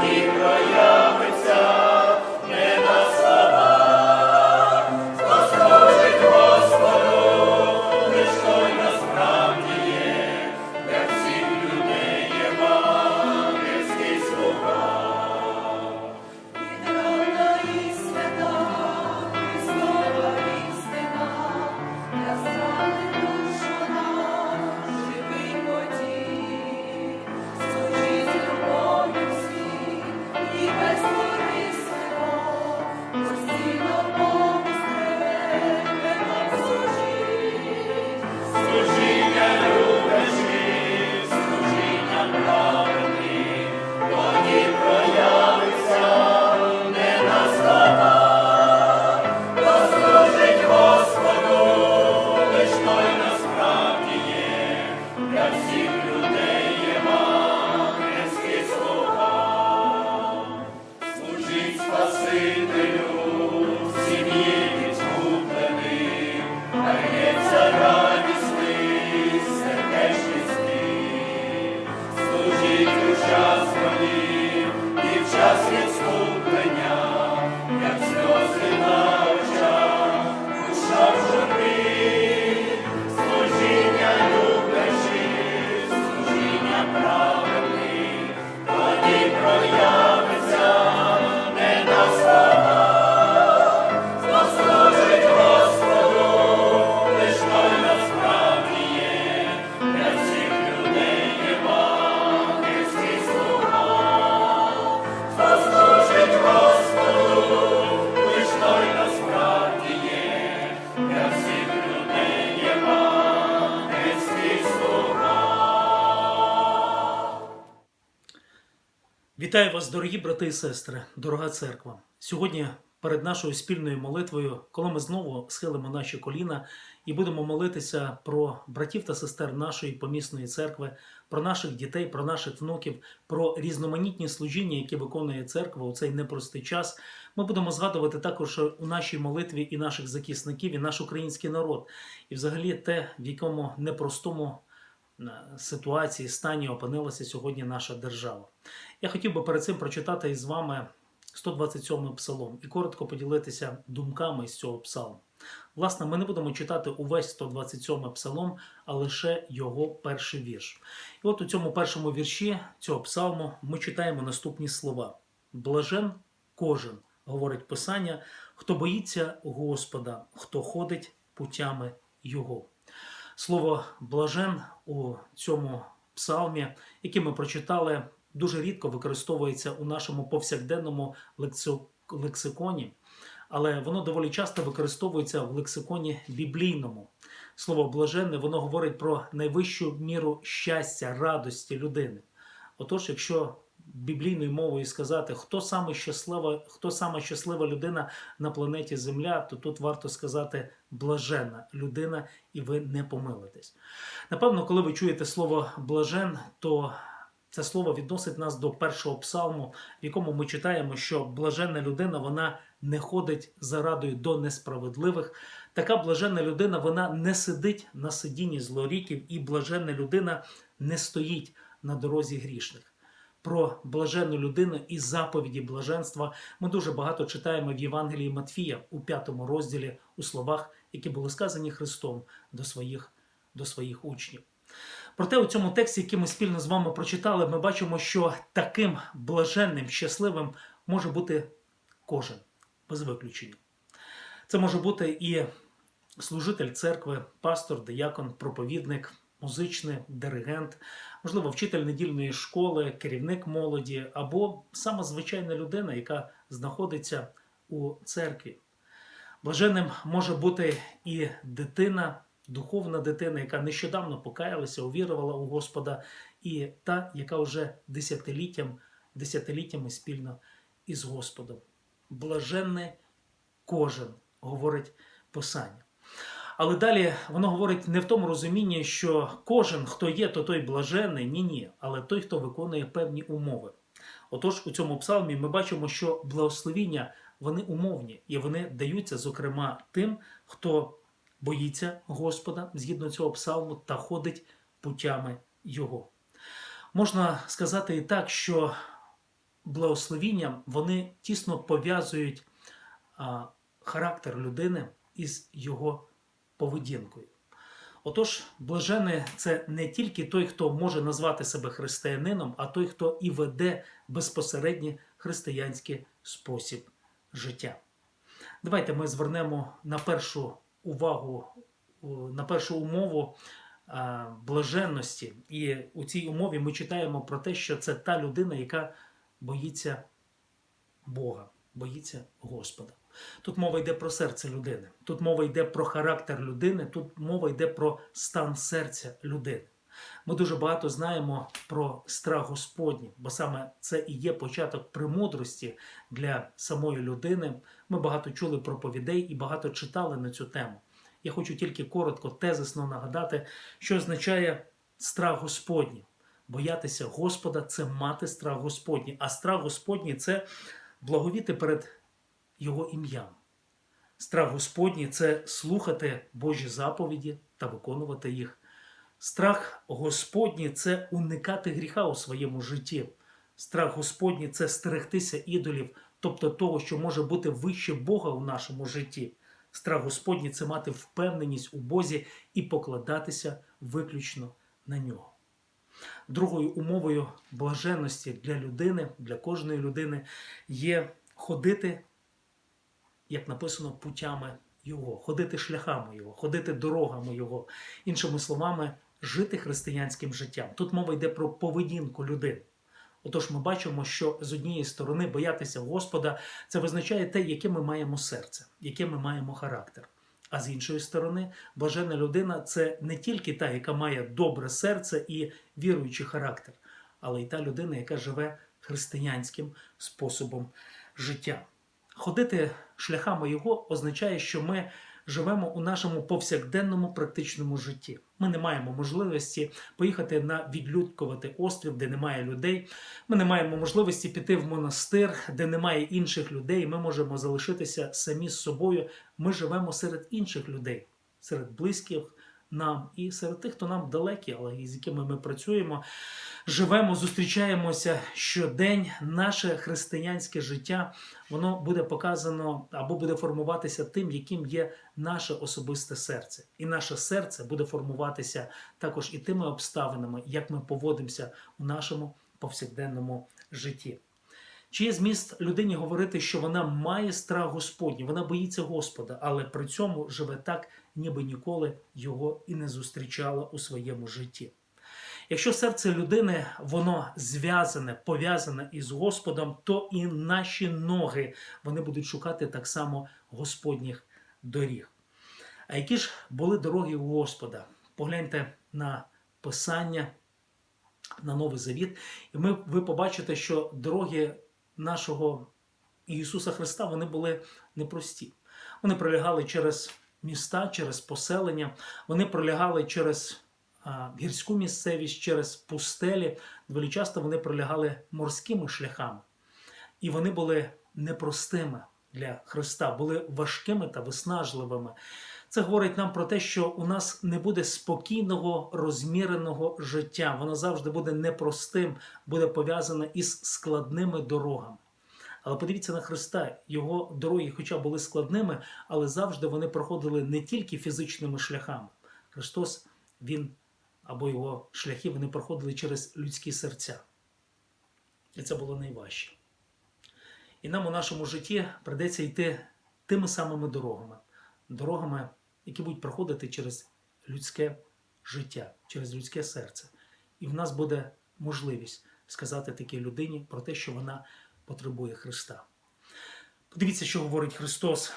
тоді Вітаю вас, дорогі брати і сестри, дорога церква. Сьогодні перед нашою спільною молитвою, коли ми знову схилимо наші коліна і будемо молитися про братів та сестер нашої помісної церкви, про наших дітей, про наших внуків, про різноманітні служіння, які виконує церква у цей непростий час. Ми будемо згадувати також у нашій молитві і наших захисників, і наш український народ, і взагалі те, в якому непростому ситуації стані опинилася сьогодні наша держава. Я хотів би перед цим прочитати із вами 127 псалом і коротко поділитися думками з цього псалму. Власне, ми не будемо читати увесь 127 псалом, а лише його перший вірш. І от у цьому першому вірші цього псалму ми читаємо наступні слова: Блажен кожен, говорить Писання, хто боїться Господа, хто ходить путями Його. Слово блажен у цьому псалмі, який ми прочитали, дуже рідко використовується у нашому повсякденному лексиконі, але воно доволі часто використовується в лексиконі біблійному. Слово блаженне воно говорить про найвищу міру щастя, радості людини. Отож, якщо біблійною мовою сказати, хто саме щаслива, хто саме щаслива людина на планеті Земля, то тут варто сказати блаженна людина, і ви не помилитесь. Напевно, коли ви чуєте слово блажен, то це слово відносить нас до першого псалму, в якому ми читаємо, що блаженна людина вона не ходить за радою до несправедливих. Така блаженна людина вона не сидить на сидінні злоріків, і блаженна людина не стоїть на дорозі грішних. Про блаженну людину і заповіді блаженства ми дуже багато читаємо в Євангелії Матфія у п'ятому розділі у словах, які були сказані Христом до своїх, до своїх учнів. Проте у цьому тексті, який ми спільно з вами прочитали, ми бачимо, що таким блаженним, щасливим може бути кожен, без виключення. Це може бути і служитель церкви, пастор, диякон, проповідник, музичний, диригент, можливо, вчитель недільної школи, керівник молоді або сама звичайна людина, яка знаходиться у церкві. Блаженним може бути і дитина, духовна дитина, яка нещодавно покаялася, увірувала у Господа, і та, яка вже десятиліттям, десятиліттями спільно із Господом. блаженне кожен, говорить Писання. Але далі воно говорить не в тому розумінні, що кожен, хто є, то той блаженний, ні, ні, але той, хто виконує певні умови. Отож, у цьому псалмі ми бачимо, що благословіння вони умовні і вони даються, зокрема, тим, хто боїться Господа згідно цього псалму та ходить путями Його. Можна сказати і так, що благословіння вони тісно пов'язують характер людини із його поведінкою. Отож, блажений це не тільки той, хто може назвати себе християнином, а той, хто і веде безпосередньо християнський спосіб життя. Давайте ми звернемо на першу увагу, на першу умову блаженності. І у цій умові ми читаємо про те, що це та людина, яка боїться Бога, боїться Господа. Тут мова йде про серце людини, тут мова йде про характер людини, тут мова йде про стан серця людини. Ми дуже багато знаємо про страх Господній, бо саме це і є початок премудрості для самої людини. Ми багато чули проповідей і багато читали на цю тему. Я хочу тільки коротко, тезисно нагадати, що означає страх Господній. Боятися Господа це мати страх Господній, а страх Господній це благовіти перед Його ім'ям. Страх Господній це слухати Божі заповіді та виконувати їх. Страх Господній це уникати гріха у своєму житті. Страх Господній це стерегтися ідолів, тобто того, що може бути вище Бога у нашому житті. Страх Господній це мати впевненість у Бозі і покладатися виключно на нього. Другою умовою блаженності для людини, для кожної людини є ходити, як написано, путями Його, ходити шляхами Його, ходити дорогами Його. Іншими словами, жити християнським життям. Тут мова йде про поведінку людини. Отож, ми бачимо, що з однієї сторони боятися Господа це визначає те, яке ми маємо серце, яке ми маємо характер. А з іншої сторони, блаженна людина це не тільки та, яка має добре серце і віруючий характер, але й та людина, яка живе християнським способом життя. Ходити шляхами його означає, що ми живемо у нашому повсякденному практичному житті. Ми не маємо можливості поїхати на відлюдкувати острів, де немає людей. Ми не маємо можливості піти в монастир, де немає інших людей. Ми можемо залишитися самі з собою. Ми живемо серед інших людей, серед близьких нам і серед тих, хто нам далекі, але з якими ми працюємо. Живемо, зустрічаємося щодень. Наше християнське життя воно буде показано або буде формуватися тим, яким є наше особисте серце. І наше серце буде формуватися також і тими обставинами, як ми поводимося у нашому повсякденному житті. Чи є зміст людині говорити, що вона має страх Господній, вона боїться Господа, але при цьому живе так, ніби ніколи його і не зустрічала у своєму житті. Якщо серце людини воно зв'язане, пов'язане із Господом, то і наші ноги вони будуть шукати так само Господніх доріг. А які ж були дороги у Господа? Погляньте на Писання, на Новий Завіт, і ми, ви побачите, що дороги нашого Ісуса Христа вони були непрості. Вони пролягали через міста, через поселення, вони пролягали через гірську місцевість, через пустелі. Доволі часто вони пролягали морськими шляхами. І вони були непростими для Христа, були важкими та виснажливими. Це говорить нам про те, що у нас не буде спокійного, розміреного життя. Воно завжди буде непростим, буде пов'язане із складними дорогами. Але подивіться на Христа, його дороги, хоча були складними, але завжди вони проходили не тільки фізичними шляхами. Христос, Він або його шляхи вони проходили через людські серця. І це було найважче. І нам у нашому житті придеться йти тими самими дорогами, дорогами, які будуть проходити через людське життя, через людське серце. І в нас буде можливість сказати такій людині про те, що вона потребує Христа. Подивіться, що говорить Христос.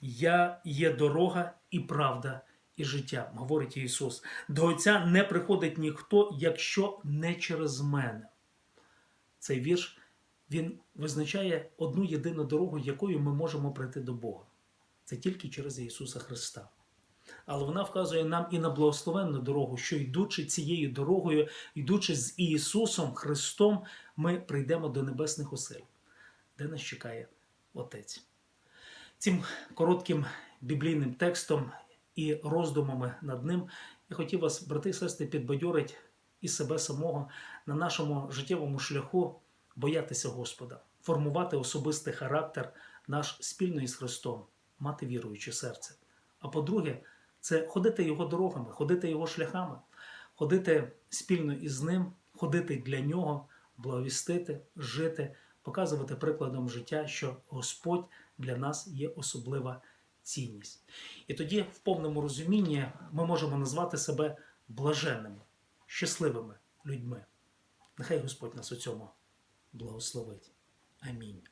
Я є дорога і правда, і життя, говорить Ісус. До Отця не приходить ніхто, якщо не через мене. Цей вірш Він визначає одну єдину дорогу, якою ми можемо прийти до Бога. Це тільки через Ісуса Христа. Але вона вказує нам і на благословенну дорогу, що йдучи цією дорогою, йдучи з Ісусом Христом, ми прийдемо до небесних осель, де нас чекає Отець. Цим коротким біблійним текстом і роздумами над ним я хотів вас, брати і сестри, підбадьорити і себе самого на нашому життєвому шляху боятися Господа, формувати особистий характер наш спільний з Христом, мати віруюче серце. А по-друге, це ходити його дорогами, ходити його шляхами, ходити спільно із ним, ходити для нього, благовістити, жити, показувати прикладом життя, що Господь для нас є особлива цінність. І тоді, в повному розумінні, ми можемо назвати себе блаженними, щасливими людьми. Нехай Господь нас у цьому благословить. Амінь.